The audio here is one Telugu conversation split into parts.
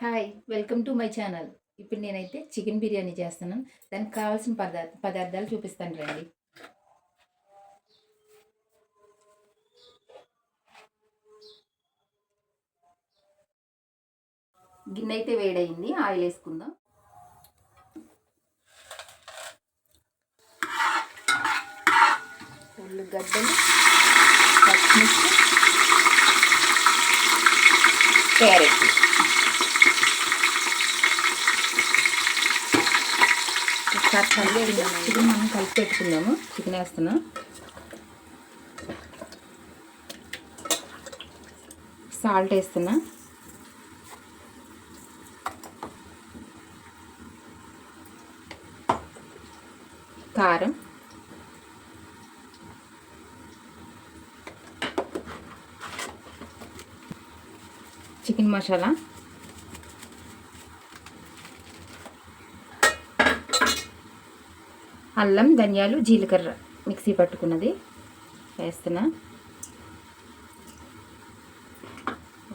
Hi welcome to my channel ఇప్పుడు నేనైతే చికెన్ బిర్యానీ చేస్తున్నాను. దానికి కావాల్సిన పదార్థ పదార్థాలు చూపిస్తాను రండి. గిన్నె అయితే వేడయింది ఆయిల్ వేసుకుందాం. ఉల్లిగడ్డలు పచ్చిమిర్చి క్యారెట్. ఒకసారి కలిపి చికెన్ మనం కలిపి పెట్టుకుందాము. చికెన్ వేస్తున్నాం. సాల్ట్ వేస్తున్నా. కారం. చికెన్ మసాలా. అల్లం ధనియాలు జీలకర్ర మిక్సీ పట్టుకున్నది. వేస్తున్నా.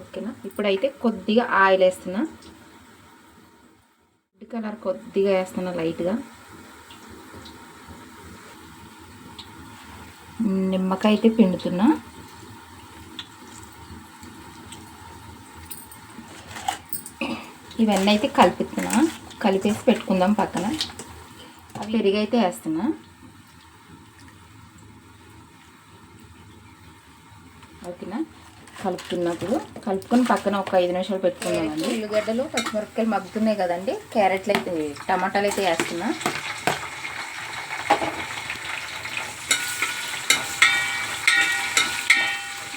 ఓకేనా? ఇప్పుడైతే కొద్దిగా ఆయిల్ వేస్తున్నా. రెడ్ కలర్ కొద్దిగా వేస్తున్నా లైట్గా. నిమ్మకాయ అయితే పిండుతున్నా. ఇవన్నీ అయితే కలిపిస్తున్నా. కలిపేసి పెట్టుకుందాం పక్కన. పెరుగు వేస్తున్నా. ఓకేనా? కలుపుతున్నప్పుడు కలుపుకొని పక్కన ఒక ఐదు నిమిషాలు పెట్టుకున్నామండి ఉల్లిగడ్డలు పచ్చిమిరపకాయలు మగ్గుతున్నాయి కదండి. క్యారెట్లు అయితే టమాటాలు అయితే వేస్తున్నా.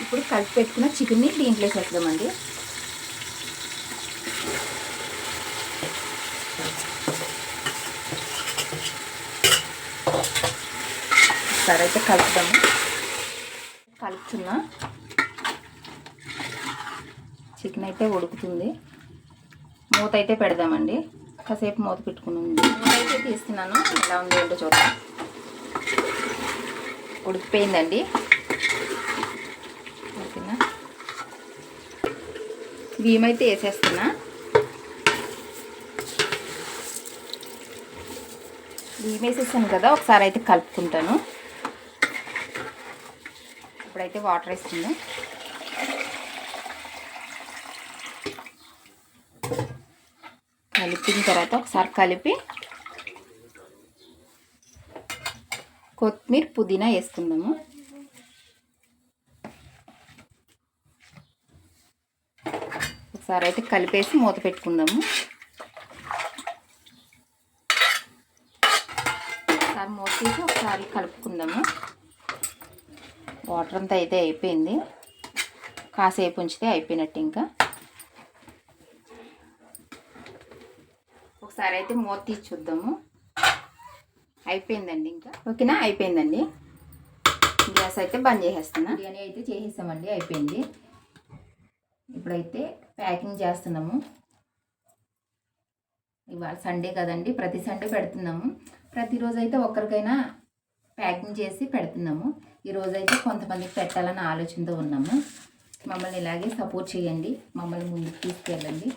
ఇప్పుడు కలిపి పెట్టుకున్న చికెన్ని దీంట్లో వేసేద్దామండి. ఒకసారి అయితే కలుపుదాము. కలుపుతున్నా. చికెన్ అయితే ఉడుకుతుంది. మూత అయితే పెడదామండి. కాసేపు మూత పెట్టుకున్నాం. మూత అయితే తీస్తున్నాను. ఎలా ఉంది ఏంటో చూద్దాం. ఉడికిపోయిందండి. ఓకేనా బియ్యం అయితే వేసేస్తున్నా. బియ్యం వేసేసాను కదా ఒకసారి అయితే కలుపుకుంటాను. ఇప్పుడైతే వాటర్ వేస్తుంది. కలిపిన తర్వాత ఒకసారి కలిపి కొత్తిమీర పుదీనా వేసుకుందాము. ఒకసారి అయితే కలిపేసి మూత పెట్టుకుందాము. ఒకసారి మూత తీసి ఒకసారి కలుపుకుందాము. వాటర్ అంతా అయితే అయిపోయింది. కాసేపు ఉంచితే అయిపోయినట్టు ఇంకా. ఒకసారి అయితే మూత తీసి చూద్దాము. అయిపోయిందండి ఇంకా. ఓకేనా? అయిపోయిందండి. గ్యాస్ అయితే బంద్ చేసేస్తున్నా. బిర్యానీ అయితే చేసేసామండి. అయిపోయింది. ఇప్పుడైతే ప్యాకింగ్ చేస్తున్నాము. ఇవాళ సండే కదండి. ప్రతి సండే పెడుతున్నాము. ప్రతిరోజు అయితే ఒక్కరికైనా ప్యాకింగ్ చేసి పెడుతున్నాము. ఈరోజు అయితే కొంతమందికి పెట్టాలని ఆలోచనతో ఉన్నాము. మమ్మల్ని ఇలాగే సపోర్ట్ చేయండి. మమ్మల్ని ముందుకు తీసుకెళ్ళండి.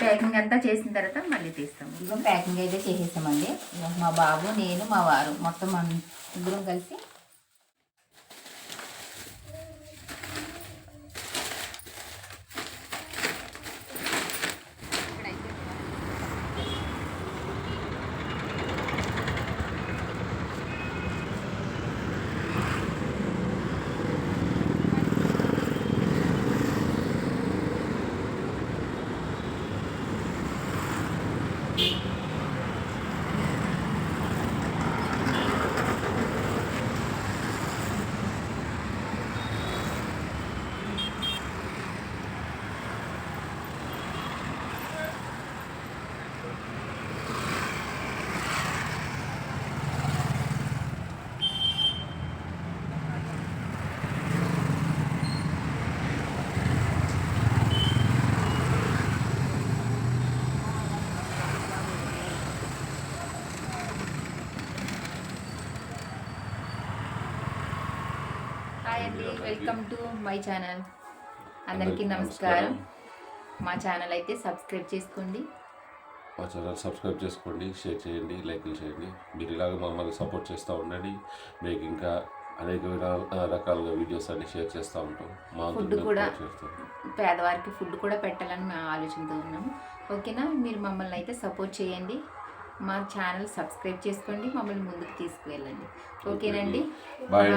ప్యాకింగ్ అంతా చేసిన తర్వాత మళ్ళీ తీస్తాము. ఇదిగో ప్యాకింగ్ అయితే చేసేసామండి. మా బాబు నేను మా వారు మొత్తం ఇద్దరం కలిసి హాయ్ అండి వెల్కమ్ టు మై ఛానల్ అందరికీ నమస్కారం మా ఛానల్ అయితే సబ్స్క్రైబ్ చేసుకోండి. మా ఛానల్ సబ్స్క్రైబ్ చేసుకోండి షేర్ చేయండి లైక్లు చేయండి. మీరు ఇలాగ మమ్మల్ని సపోర్ట్ చేస్తూ ఉండండి. మీకు ఇంకా అనేక రకాలుగా వీడియోస్ అన్ని షేర్ చేస్తూ ఉంటాం. మా ఫుడ్ కూడా పేదవారికి ఫుడ్ కూడా పెట్టాలని మేము ఆలోచనతో ఉన్నాము ఓకేనా మీరు మమ్మల్ని అయితే సపోర్ట్ చేయండి. మా ఛానల్ సబ్స్క్రైబ్ చేసుకోండి. మమ్మల్ని ముందుకు తీసుకువెళ్ళండి. ఓకేనండి బాయ్